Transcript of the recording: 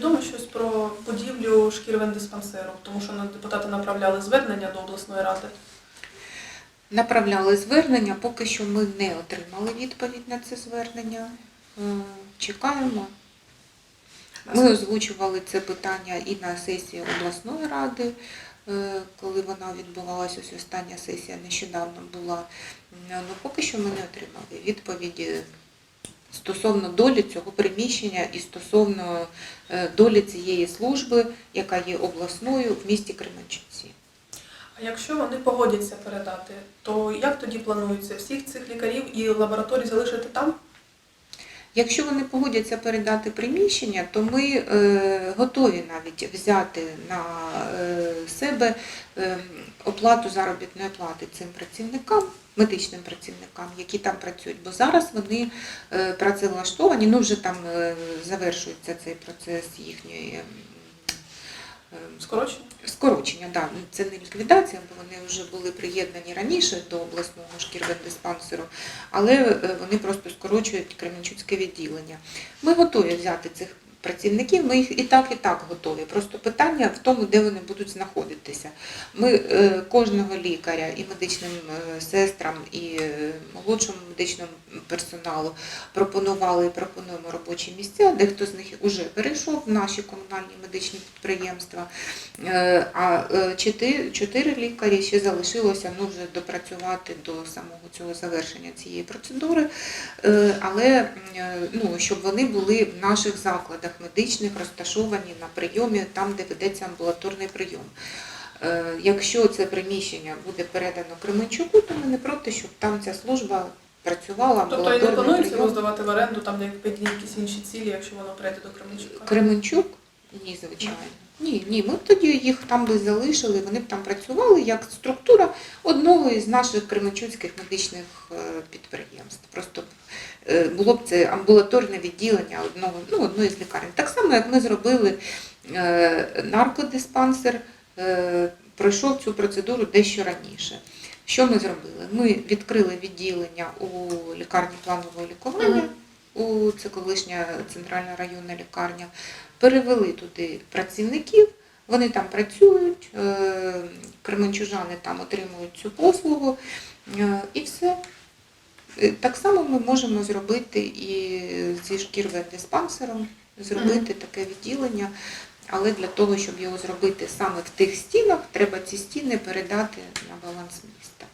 відомо щось про будівлю шкірвендиспансеру? Тому що депутати направляли звернення до обласної ради. Направляли звернення, поки що ми не отримали відповідь на це звернення. Е, Чекаємо. Ми озвучували це питання і на сесії обласної ради, е, коли вона відбувалася, ось остання сесія нещодавно була. Е, Ну, поки що ми не отримали відповіді стосовно долі цього приміщення і стосовно е, долі цієї служби, яка є обласною в місті Кременчуці. А якщо вони погодяться передати, то як тоді планується всіх цих лікарів і лабораторій залишити там? Якщо вони погодяться передати приміщення, то ми е, готові навіть взяти на е, себе е, оплату заробітної плати цим працівникам, медичним працівникам, які там працюють. Бо зараз вони працевлаштовані, ну вже там завершується цей процес їхньої. Ем, ем, Скорочення? так. да. Ну, це не ліквідація, бо вони вже були приєднані раніше до обласного шкірвендиспансеру, але е, вони просто скорочують Кременчуцьке відділення. Ми готові взяти цих працівників, ми їх і так, і так готові. Просто питання в тому, де вони будуть знаходитися. Ми е, кожного лікаря і медичним е, сестрам, і е, молодшому медичному персоналу пропонували і пропонуємо робочі місця. Дехто з них вже перейшов в наші комунальні медичні підприємства. А чотири, лікарі ще залишилося ну, вже допрацювати до самого цього завершення цієї процедури, але ну, щоб вони були в наших закладах медичних, розташовані на прийомі, там, де ведеться амбулаторний прийом. Е, Якщо це приміщення буде передано Кременчуку, то ми не проти, щоб там ця служба працювала. Тобто і не планується роздавати в оренду там де під якісь інші цілі, якщо воно прийде до Кременчука? Кременчук? Ні, звичайно. Ні, ні, ми б тоді їх там би залишили, вони б там працювали як структура одного із наших кременчуцьких медичних е, підприємств. Просто е, було б це амбулаторне відділення одного, ну, одної з лікарень. Так само, як ми зробили е, наркодиспансер, пройшов цю процедуру дещо раніше. Що ми зробили? Ми відкрили відділення у лікарні планового лікування, у це колишня центральна районна лікарня, перевели туди працівників, вони там працюють, е, кременчужани там отримують цю послугу е, і все. Е, Так само ми можемо зробити і зі шкірвендиспансером, зробити таке відділення, але для того, щоб його зробити саме в тих стінах, треба ці стіни передати на баланс міста.